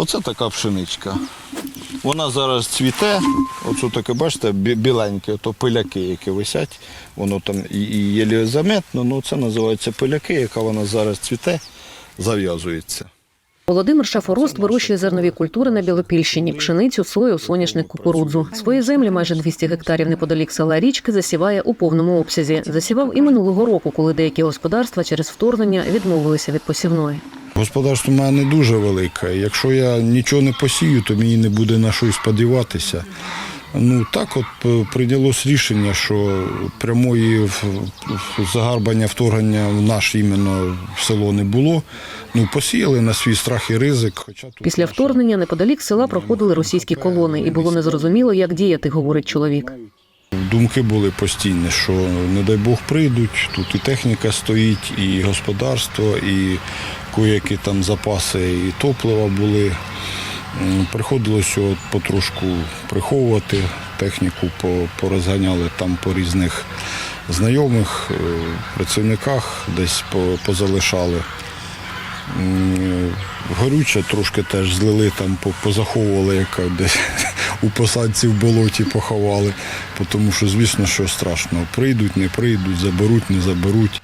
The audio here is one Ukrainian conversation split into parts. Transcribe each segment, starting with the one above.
Оце така пшеничка. Вона зараз цвіте, оце таке, бачите, біленьке, то пиляки, які висять, воно там і, і єлі ну це називається пиляки, яка вона зараз цвіте, зав'язується. Володимир Шафорост вирощує зернові культури на Білопільщині, пшеницю, сою, соняшник, кукурудзу. Свої землі, майже 200 гектарів неподалік села Річки, засіває у повному обсязі. Засівав і минулого року, коли деякі господарства через вторгнення відмовилися від посівної. Господарство в мене не дуже велике. Якщо я нічого не посію, то мені не буде на щось сподіватися. Ну так от е, прийнялось рішення, що прямої загарбання вторгнення в наш іменно в село не було. Ну посіяли на свій страх і ризик. Хоча тут Після вторгнення неподалік села проходили російські колони, і було незрозуміло, як діяти, говорить чоловік. Думки були постійні, що не дай Бог прийдуть, тут і техніка стоїть, і господарство, і кое-які там запаси, і топлива були. Приходилося от потрошку приховувати техніку, порозганяли там по різних знайомих, е, працівниках, десь позалишали. Горюче трошки теж злили, там позаховували, як десь у посадці в болоті поховали. Тому що, звісно, що страшно. Прийдуть, не прийдуть, заберуть, не заберуть.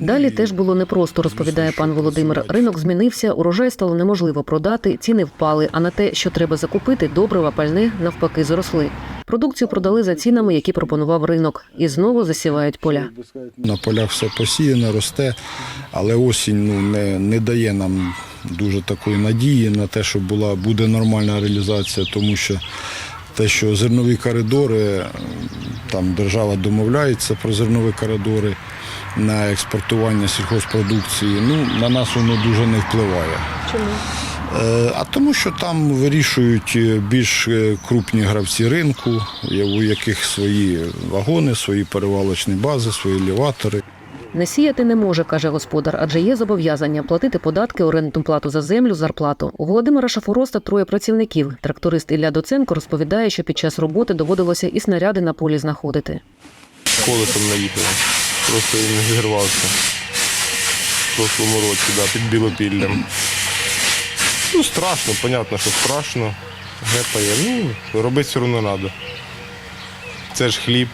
Далі теж було непросто, розповідає пан Володимир. Ринок змінився, урожай стало неможливо продати, ціни впали. А на те, що треба закупити, добрива, пальне навпаки зросли. Продукцію продали за цінами, які пропонував ринок, і знову засівають поля. На полях все посіяно, росте, але осінь ну, не, не дає нам дуже такої надії на те, що була, буде нормальна реалізація, тому що те, що зернові коридори, там держава домовляється про зернові коридори на експортування сільхозпродукції, ну, на нас воно дуже не впливає. Чому? Е, А тому, що там вирішують е, більш е, крупні гравці ринку, у яких свої вагони, свої перевалочні бази, свої елеватори. Не сіяти не може, каже господар, адже є зобов'язання платити податки, орендну плату за землю, зарплату. У Володимира Шафороста троє працівників. Тракторист Ілля Доценко розповідає, що під час роботи доводилося і снаряди на полі знаходити. колесом наїхали. Просто він зірвався. В прошлому році, да, під білопіллям. Ну, страшно, понятно, що страшно. Гепає. Ну, робити все одно треба. Це ж хліб.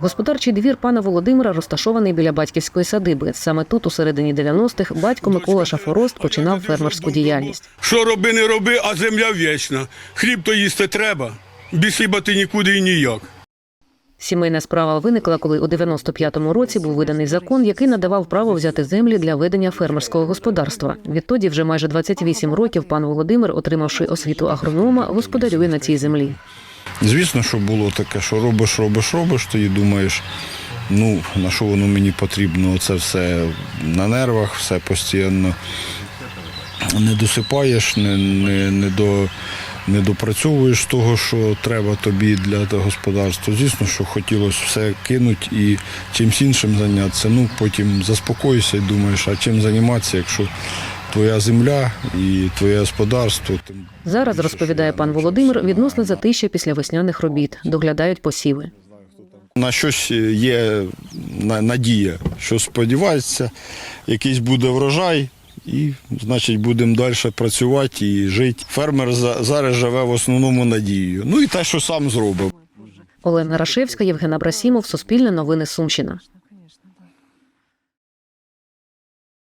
Господарчий двір пана Володимира розташований біля батьківської садиби. Саме тут, у середині 90-х, батько Микола Шафорост починав фермерську діяльність. Що роби, не роби, а земля вічна. Хліб то їсти треба. Без хліба ти нікуди і ніяк. Сімейна справа виникла, коли у 95-му році був виданий закон, який надавав право взяти землі для ведення фермерського господарства. Відтоді вже майже 28 років пан Володимир, отримавши освіту агронома, господарює на цій землі. Звісно, що було таке, що робиш, робиш, робиш, тоді думаєш, ну, на що воно мені потрібно, це все на нервах, все постійно не досипаєш, не, не, не, до, не допрацьовуєш того, що треба тобі для господарства. Звісно, що хотілося все кинути і чимось іншим зайнятися. Ну, потім заспокоїшся і думаєш, а чим займатися, якщо твоя земля і твоє господарство. Зараз розповідає пан Володимир відносно затища після весняних робіт. Доглядають посіви. на щось є на- надія, що сподівається, якийсь буде врожай, і, значить, будемо далі працювати і жити. Фермер за- зараз живе в основному надією. Ну і те, що сам зробив. Олена Рашевська, Євген Абрасімов, Суспільне новини Сумщина.